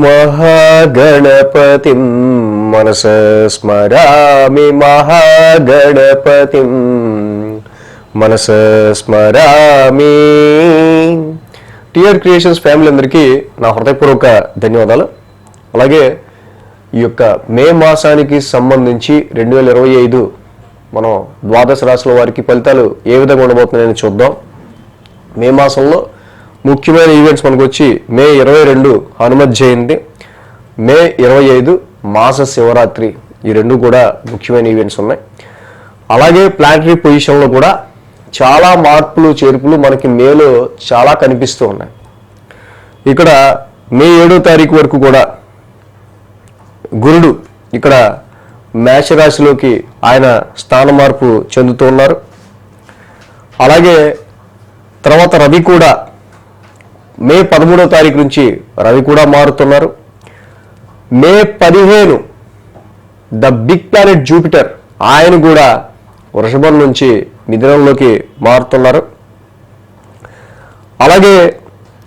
మహాగణపతిం మనస స్మరామి మహాగణపతిం మనస స్మరామి. టిఆర్ క్రియేషన్స్ ఫ్యామిలీ అందరికీ నా హృదయపూర్వక ధన్యవాదాలు. అలాగే ఈ యొక్క మే మాసానికి సంబంధించి రెండు వేల ఇరవై ఐదు మనం ద్వాదశ రాశుల వారికి ఫలితాలు ఏ విధంగా ఉండబోతున్నాయని చూద్దాం. మే మాసంలో ముఖ్యమైన ఈవెంట్స్ మనకు వచ్చి మే ఇరవై రెండు హనుమత్ జయంతి మే ఇరవై ఐదు మాస శివరాత్రి. ఈ రెండు కూడా ముఖ్యమైన ఈవెంట్స్ ఉన్నాయి. అలాగే ప్లానటరీ పొజిషన్లో కూడా చాలా మార్పులు చేర్పులు మనకి మేలో చాలా కనిపిస్తూ ఉన్నాయి. ఇక్కడ మే ఏడో తారీఖు వరకు కూడా గురుడు ఇక్కడ మేషరాశిలోకి ఆయన స్థాన మార్పు చెందుతూ ఉన్నారు. అలాగే తర్వాత రవి కూడా మే పదమూడో తారీఖు నుంచి రవి కూడా మారుతున్నారు. మే పదిహేను ద బిగ్ ప్లానెట్ జూపిటర్ ఆయన కూడా వృషభం నుంచి మిథునంలోకి మారుతున్నారు. అలాగే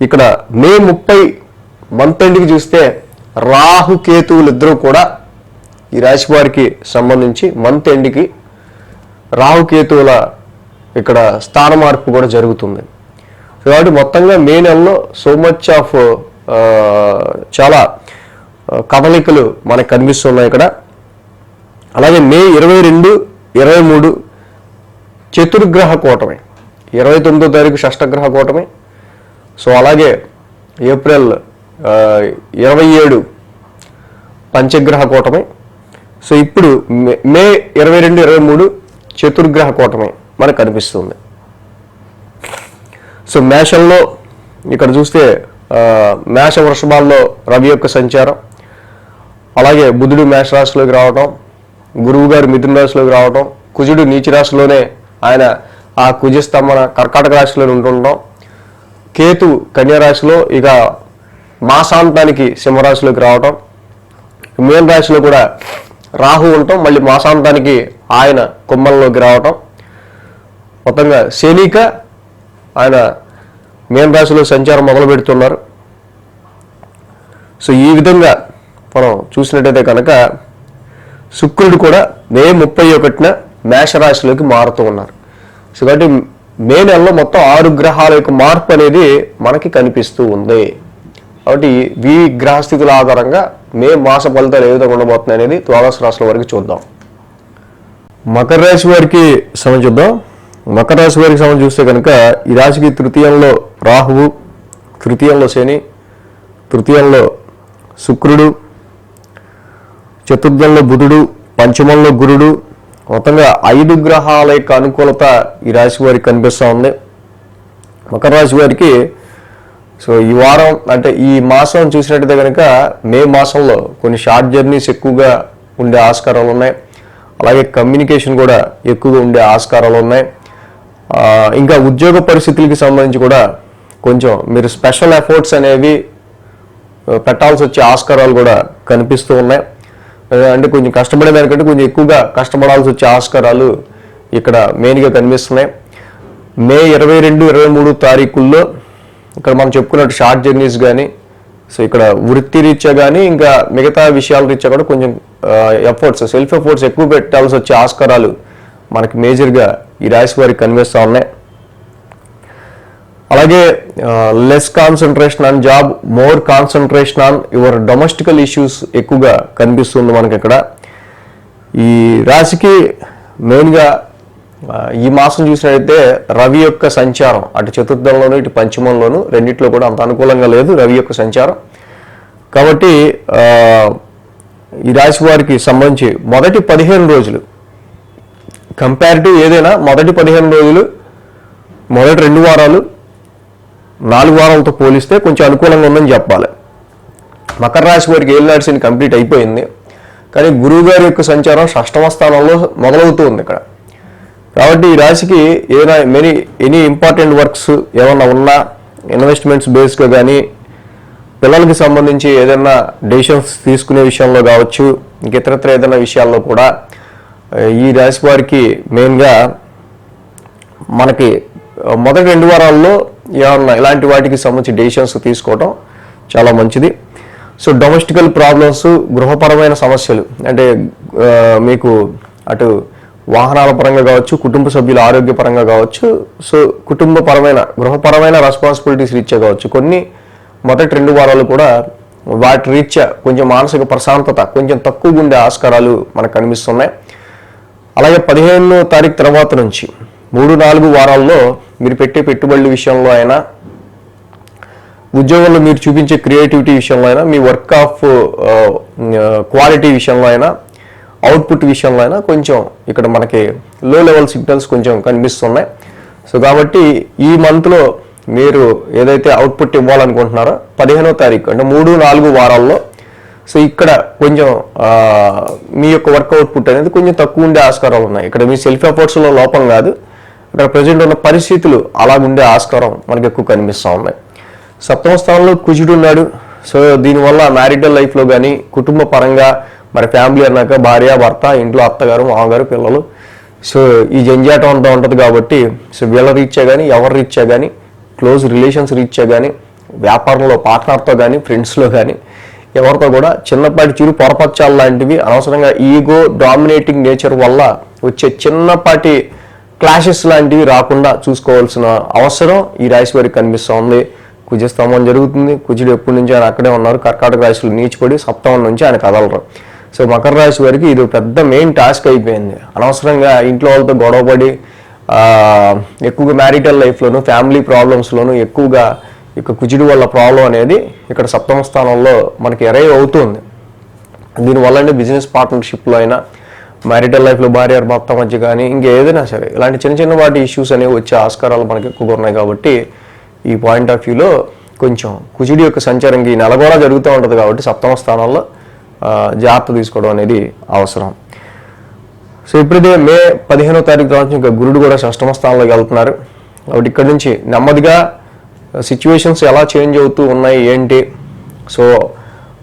ఇక్కడ మే ముప్పై మంత్ ఎండ్కి చూస్తే రాహు కేతువులు ఇద్దరూ కూడా ఈ రాశి వారికి సంబంధించి మంత్ ఎండ్కి రాహుకేతువుల ఇక్కడ స్థాన మార్పు కూడా జరుగుతుంది. కాబట్టి మొత్తంగా మే నెలలో సో మచ్ ఆఫ్ చాలా uh, కదలికలు మనకు కనిపిస్తున్నాయి ఇక్కడ. అలాగే మే ఇరవై రెండు ఇరవై మూడు చతుర్గ్రహ కూటమి. ఇరవై తొమ్మిదో తారీఖు షష్టగ్రహ కూటమి. సో అలాగే ఏప్రిల్ uh, ఇరవై ఏడు పంచగ్రహ కూటమి. సో ఇప్పుడు మే- మే ఇరవై రెండు ఇరవై మూడు చతుర్గ్రహ కూటమి మనకు కనిపిస్తుంది. సో మేషంలో ఇక్కడ చూస్తే మేష వృషభాల్లో రవి యొక్క సంచారం అలాగే బుధుడు మేష రాశిలోకి రావటం గురువు గారు మిథున రాశిలోకి రావటం కుజుడు నీచి రాశిలోనే ఆయన ఆ కుజస్తంభన కర్కాటక రాశిలో ఉంటుండడం కేతు కన్యారాశిలో ఇక మాసాంతానికి సింహరాశిలోకి రావటం మీన రాశిలో కూడా రాహు ఉండటం మళ్ళీ మాసాంతానికి ఆయన కుంభంలోకి రావటం. మొత్తంగా శనిక ఆయన మీన రాశిలో సంచారం మొదలు పెడుతున్నారు. సో ఈ విధంగా మనం చూసినట్టయితే కనుక శుక్రుడు కూడా మే ముప్పై ఒకటిన మేషరాశిలోకి మారుతూ ఉన్నారు. సో కాబట్టి మే నెలలో మొత్తం ఆరు గ్రహాల యొక్క మార్పు అనేది మనకి కనిపిస్తూ ఉంది. కాబట్టి వీ గ్రహస్థితుల ఆధారంగా మే మాస ఫలితాలు ఏ విధంగా ఉండబోతున్నాయి అనేది ద్వాదశ రాశుల వరకు చూద్దాం. మకర రాశి వారికి సమయం చూద్దాం. మకర రాశి వారికి సమయం చూస్తే కనుక ఈ రాశికి తృతీయంలో రాహువు తృతీయంలో శని తృతీయంలో శుక్రుడు చతుర్థంలో బుధుడు పంచమంలో గురుడు. మొత్తంగా ఐదు గ్రహాల యొక్క అనుకూలత ఈ రాశి వారికి కనిపిస్తూ ఉంది. మకర రాశి వారికి సో ఈ వారం అంటే ఈ మాసం చూసినట్టయితే కనుక మే మాసంలో కొన్ని షార్ట్ జర్నీస్ ఎక్కువగా ఉండే ఆస్కారాలు ఉన్నాయి. అలాగే కమ్యూనికేషన్ కూడా ఎక్కువగా ఉండే ఆస్కారాలు ఉన్నాయి. ఇంకా ఉద్యోగ పరిస్థితులకి సంబంధించి కూడా కొంచెం మీరు స్పెషల్ ఎఫర్ట్స్ అనేవి పెట్టాల్సి వచ్చే ఆస్కారాలు కూడా కనిపిస్తూ ఉన్నాయి. అంటే కొంచెం కష్టపడే దానికంటే కొంచెం ఎక్కువగా కష్టపడాల్సి వచ్చే ఆస్కారాలు ఇక్కడ మెయిన్గా కనిపిస్తున్నాయి. మే ఇరవై రెండు ఇరవై మూడు తారీఖుల్లో ఇక్కడ మనం చెప్పుకున్నట్టు షార్ట్ జర్నీస్ కానీ సో ఇక్కడ వృత్తి రీత్యా కానీ ఇంకా మిగతా విషయాల రీత్యా కూడా కొంచెం ఎఫర్ట్స్ సెల్ఫ్ ఎఫర్ట్స్ ఎక్కువ పెట్టాల్సి వచ్చే ఆస్కారాలు మనకి మేజర్గా ఈ రాశి వారికి కనిపిస్తూ ఉన్నాయి అలాగే less concentration on job more concentration on your domestical issues ఎక్కువగా కనిపిస్తుంది మనకి ఇక్కడ ఈ రాశికి మెయిన్గా ఈ మాసం చూసినట్టయితే రవి యొక్క సంచారం అటు చతుర్థంలోను ఇటు పంచమంలోను రెండిట్లో కూడా అంత అనుకూలంగా లేదు రవి యొక్క సంచారం. కాబట్టి ఈ రాశి వారికి సంబంధించి మొదటి పదిహేను రోజులు కంపారిటివ్ ఏదైనా మొదటి పదిహేను రోజులు మొదటి రెండు వారాలు నాలుగు వారాలతో పోలిస్తే కొంచెం అనుకూలంగా ఉందని చెప్పాలి. మకర రాశి వారికి ఏళ్ళనాటి శని కంప్లీట్ అయిపోయింది. కానీ గురువు గారి యొక్క సంచారం షష్టమ స్థానంలో మొదలవుతుంది ఇక్కడ. కాబట్టి ఈ రాశికి ఏదైనా మెనీ ఎనీ ఇంపార్టెంట్ వర్క్స్ ఏమన్నా ఉన్నా ఇన్వెస్ట్మెంట్స్ బేస్గా కానీ పిల్లలకి సంబంధించి ఏదైనా డెసిషన్స్ తీసుకునే విషయంలో కావచ్చు ఇంక ఇతరత్ర ఏదైనా విషయాల్లో కూడా ఈ రాశి వారికి మెయిన్గా మనకి మొదటి రెండు వారాల్లో ఏమన్నా ఇలాంటి వాటికి సంబంధించి డెసిషన్స్ తీసుకోవటం చాలా మంచిది. సో డొమెస్టికల్ ప్రాబ్లమ్స్ గృహపరమైన సమస్యలు అంటే మీకు అటు వాహనాల పరంగా కావచ్చు కుటుంబ సభ్యుల ఆరోగ్యపరంగా కావచ్చు సో కుటుంబపరమైన గృహపరమైన రెస్పాన్సిబిలిటీస్ రీత్యా కావచ్చు. కొన్ని మొదటి రెండు వారాలు కూడా వాటి రీత్యా కొంచెం మానసిక ప్రశాంతత కొంచెం తక్కువ ఉండే ఆస్కారాలు మనకు కనిపిస్తున్నాయి. అలాగే పదిహేనో తారీఖు తర్వాత నుంచి మూడు నాలుగు వారాల్లో మీరు పెట్టే పెట్టుబడుల విషయంలో అయినా ఉద్యోగంలో మీరు చూపించే క్రియేటివిటీ విషయంలో అయినా మీ వర్క్ ఆఫ్ క్వాలిటీ విషయంలో అయినా అవుట్పుట్ విషయంలో అయినా కొంచెం ఇక్కడ మనకి లో లెవెల్ సిగ్నల్స్ కొంచెం కనిపిస్తున్నాయి. సో కాబట్టి ఈ మంత్లో మీరు ఏదైతే అవుట్పుట్ ఇవ్వాలనుకుంటున్నారో పదిహేనో తారీఖు అంటే మూడు నాలుగు వారాల్లో సో ఇక్కడ కొంచెం మీ యొక్క వర్క్ అవుట్పుట్ అనేది కొంచెం తక్కువ ఉండే ఆస్కారాలు ఉన్నాయి. ఇక్కడ మీ సెల్ఫ్ ఎఫర్ట్స్లో లోపం కాదు. ఇక్కడ ప్రజెంట్ ఉన్న పరిస్థితులు అలాగుండే ఆస్కారం మనకి ఎక్కువ కనిపిస్తూ ఉన్నాయి. సప్తమ స్థానంలో కుజుడు ఉన్నాడు. సో దీనివల్ల మ్యారిటల్ లైఫ్లో కానీ కుటుంబ పరంగా మరి ఫ్యామిలీ అన్నాక భార్య భర్త ఇంట్లో అత్తగారు మామగారు పిల్లలు. సో ఈ జంజాటం అంతా ఉంటుంది కాబట్టి సో వీళ్ళ రీచ్చా కానీ ఎవరి రీచ్చా కానీ క్లోజ్ రిలేషన్స్ రీచ్చా కానీ వ్యాపారంలో పార్ట్నర్తో కానీ ఫ్రెండ్స్లో కానీ ఎవరితో కూడా చిన్నపాటి చిరు పొరపచ్చాలు లాంటివి అనవసరంగా ఈగో డామినేటింగ్ నేచర్ వల్ల వచ్చే చిన్నపాటి క్లాషెస్ లాంటివి రాకుండా చూసుకోవాల్సిన అవసరం ఈ రాశి వారికి కనిపిస్తోంది కుజస్తంభం జరుగుతుంది. కుజుడు ఎప్పటి నుంచి ఆయన అక్కడే ఉన్నారు. కర్కాటక రాశులు నీచిపడి సప్తమం నుంచి ఆయన కదలరు. సో మకర రాశి వారికి ఇది పెద్ద మెయిన్ టాస్క్ అయిపోయింది. అనవసరంగా ఇంట్లో వాళ్ళతో గొడవపడి ఎక్కువగా మ్యారిటల్ లైఫ్లోను ఫ్యామిలీ ప్రాబ్లమ్స్లోను ఎక్కువగా ఇక కుజుడు వల్ల ప్రాబ్లం అనేది ఇక్కడ సప్తమ స్థానంలో మనకి ఎరైవ్ అవుతుంది. దీనివల్లనే బిజినెస్ పార్ట్నర్షిప్లో అయినా మ్యారిటల్ లైఫ్లో భార్య భర్త మధ్య కానీ ఇంకేదైనా సరే ఇలాంటి చిన్న చిన్న వాటి ఇష్యూస్ అనేవి వచ్చే ఆస్కారాలు మనకి ఎక్కువగా ఉన్నాయి కాబట్టి ఈ పాయింట్ ఆఫ్ వ్యూలో కొంచెం కుజుడి యొక్క సంచారం ఈ నెల కూడా జరుగుతూ ఉంటుంది కాబట్టి సప్తమ స్థానంలో జాగ్రత్త తీసుకోవడం అనేది అవసరం. సో ఇప్పుడైతే మే పదిహేనో తారీఖు తర్వాత ఇంకా గురుడు కూడా షష్టమ స్థానంలోకి వెళ్తున్నారు. కాబట్టి ఇక్కడ నుంచి నెమ్మదిగా సిచ్యువేషన్స్ ఎలా చేంజ్ అవుతూ ఉన్నాయి ఏంటి? సో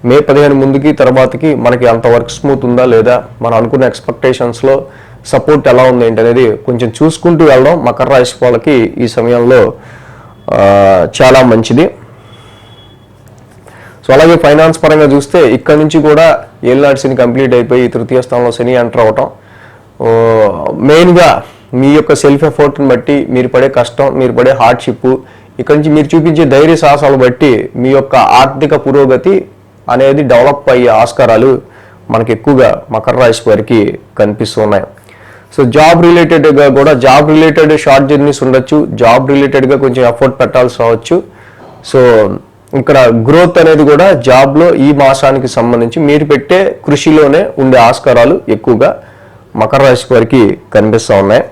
మే పదిహేను ముందుకి తర్వాతకి మనకి అంత వర్క్ స్మూత్ ఉందా లేదా? మనం అనుకున్న ఎక్స్పెక్టేషన్స్లో సపోర్ట్ ఎలా ఉంది ఏంటి అనేది కొంచెం చూసుకుంటూ వెళ్ళడం మకర రాశి వాళ్ళకి ఈ సమయంలో చాలా మంచిది. సో అలాగే ఫైనాన్స్ పరంగా చూస్తే ఇక్కడ నుంచి కూడా ఏళ్ళనాటి శని కంప్లీట్ అయిపోయి తృతీయ స్థానంలో శని ఎంటర్ అవటం. మెయిన్గా మీ యొక్క సెల్ఫ్ ఎఫర్ట్ని బట్టి మీరు పడే కష్టం మీరు పడే హార్డ్షిప్ ఇక్కడ నుంచి మీరు చూపించే ధైర్య సాహసాలు బట్టి మీ యొక్క ఆర్థిక పురోగతి అనేది డెవలప్ అయ్యే ఆస్కారాలు మనకి ఎక్కువగా మకర రాశి వారికి కనిపిస్తున్నాయి సో జాబ్ రిలేటెడ్గా కూడా జాబ్ రిలేటెడ్ షార్ట్ జర్నీస్ ఉండొచ్చు. జాబ్ రిలేటెడ్గా కొంచెం ఎఫర్ట్ పెట్టాల్సి రావచ్చు. సో ఇక్కడ గ్రోత్ అనేది కూడా జాబ్లో ఈ మాసానికి సంబంధించి మీరు పెట్టే కృషిలోనే ఉండే ఆస్కారాలు ఎక్కువగా మకర రాశి వారికి కనిపిస్తూ ఉన్నాయి.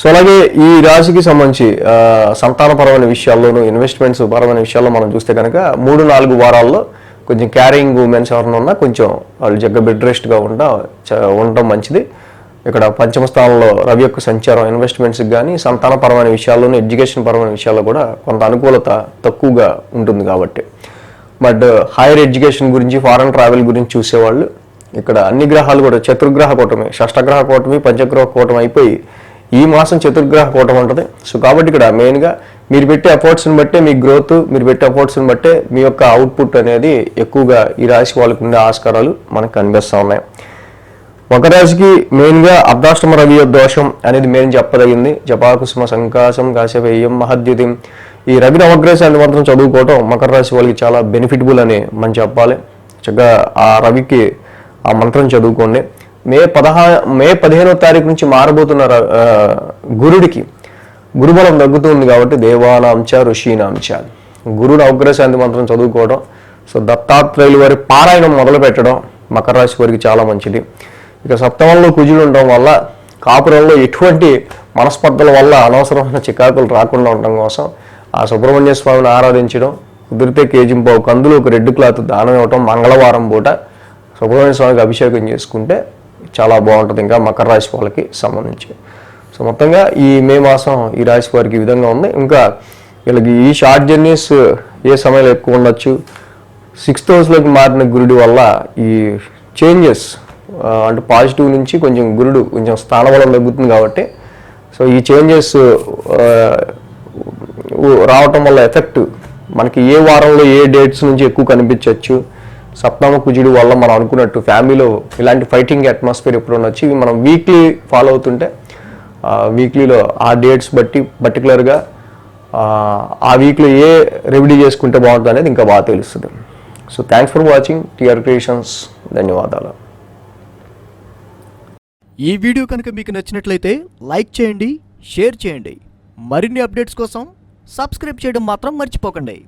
సో అలాగే ఈ రాశికి సంబంధించి సంతానపరమైన విషయాల్లోనూ ఇన్వెస్ట్మెంట్స్ పరమైన విషయాల్లో మనం చూస్తే కనుక మూడు నాలుగు వారాల్లో కొంచెం క్యారింగ్ ఉమెన్స్ ఎవరైనా ఉన్నా కొంచెం వాళ్ళు జగ్గ బెడ్ రెస్ట్గా ఉండ ఉండటం మంచిది. ఇక్కడ పంచమ స్థానంలో రవి యొక్క సంచారం ఇన్వెస్ట్మెంట్స్కి కానీ సంతానపరమైన విషయాల్లోనూ ఎడ్యుకేషన్ పరమైన విషయాల్లో కూడా కొంత అనుకూలత తక్కువగా ఉంటుంది కాబట్టి. బట్ హైయర్ ఎడ్యుకేషన్ గురించి ఫారెన్ ట్రావెల్ గురించి చూసేవాళ్ళు ఇక్కడ అన్ని గ్రహాలు కూడా చతుర్గ్రహ కూటమి షష్టగ్రహ కూటమి పంచగ్రహ కూటమి అయిపోయి ఈ మాసం చతుర్గ్రహ కూటం ఉంటుంది. సో కాబట్టి ఇక్కడ మెయిన్గా మీరు పెట్టే ఎఫర్ట్స్ని బట్టే మీ గ్రోత్ మీరు పెట్టే ఎఫర్ట్స్ని బట్టే మీ యొక్క అవుట్పుట్ అనేది ఎక్కువగా ఈ రాశి వాళ్ళకు ఉండే ఆస్కారాలు మనకు కనిపిస్తూ ఉన్నాయి. ఒక రాశికి మెయిన్గా అర్ధాష్టమ రవి దోషం అనేది మెయిన్ చెప్పదగింది. జపాకుసుమ సంకాశం కాశవేయం మహద్యుతిం. ఈ రవి నవగ్రహాన్ని మాత్రం చదువుకోవటం మకర రాశి వాళ్ళకి చాలా బెనిఫిటబుల్ అని మనం చెప్పాలి. చక్కగా ఆ రవికి ఆ మంత్రం చదువుకోండి. మే పదహా మే పదిహేనో తారీఖు నుంచి మారబోతున్న గురుడికి గురుబలం తగ్గుతుంది కాబట్టి దేవానాంచ ఋషీనాంచ. గురుడు అగ్రశాంతి మంత్రం చదువుకోవడం సో దత్తాత్రేయులు వారి పారాయణం మొదలు పెట్టడం మకర రాశి వారికి చాలా మంచిది. ఇక సప్తమంలో కుజులు ఉండడం వల్ల కాపురంలో ఎటువంటి మనస్పర్ధల వల్ల అనవసరమైన చికాకులు రాకుండా ఉండడం కోసం ఆ సుబ్రహ్మణ్య స్వామిని ఆరాధించడం కుదిరితే కేజింపావు కందులు ఒక రెడ్ క్లాత్ దానం ఇవ్వటం మంగళవారం పూట సుబ్రహ్మణ్య స్వామికి అభిషేకం చేసుకుంటే చాలా బాగుంటుంది. ఇంకా మకర రాశి వాళ్ళకి సంబంధించి. సో మొత్తంగా ఈ మే మాసం ఈ రాశి వారికి ఈ విధంగా ఉంది. ఇంకా వీళ్ళకి ఈ షార్ట్ జర్నీస్ ఏ సమయంలో ఎక్కువ ఉండొచ్చు? సిక్స్త్ హౌస్లోకి మారిన గురుడి వల్ల ఈ చేంజెస్ అంటే పాజిటివ్ నుంచి కొంచెం గురుడు కొంచెం స్థానబలం తగ్గుతుంది కాబట్టి. సో ఈ చేంజెస్ రావటం వల్ల ఎఫెక్ట్ మనకి ఏ వారంలో ఏ డేట్స్ నుంచి ఎక్కువ కనిపించవచ్చు సప్నామ కుజుడు వల్ల మనం అనుకున్నట్టు ఫ్యామిలీలో ఇలాంటి ఫైటింగ్ అట్మాస్ఫియర్ ఎప్పుడైనా వచ్చి మనం వీక్లీ ఫాలో అవుతుంటే వీక్లీలో ఆ డేట్స్ బట్టి పర్టికులర్గా ఆ వీక్లో ఏ రెమెడీ చేసుకుంటే బాగుంటుంది అనేది ఇంకా బాగా తెలుస్తుంది. So thanks for watching TR Creations ధన్యవాదాలు. ఈ వీడియో కనుక మీకు నచ్చినట్లయితే లైక్ చేయండి షేర్ చేయండి. మరిన్ని అప్డేట్స్ కోసం సబ్స్క్రైబ్ చేయడం మాత్రం మర్చిపోకండి.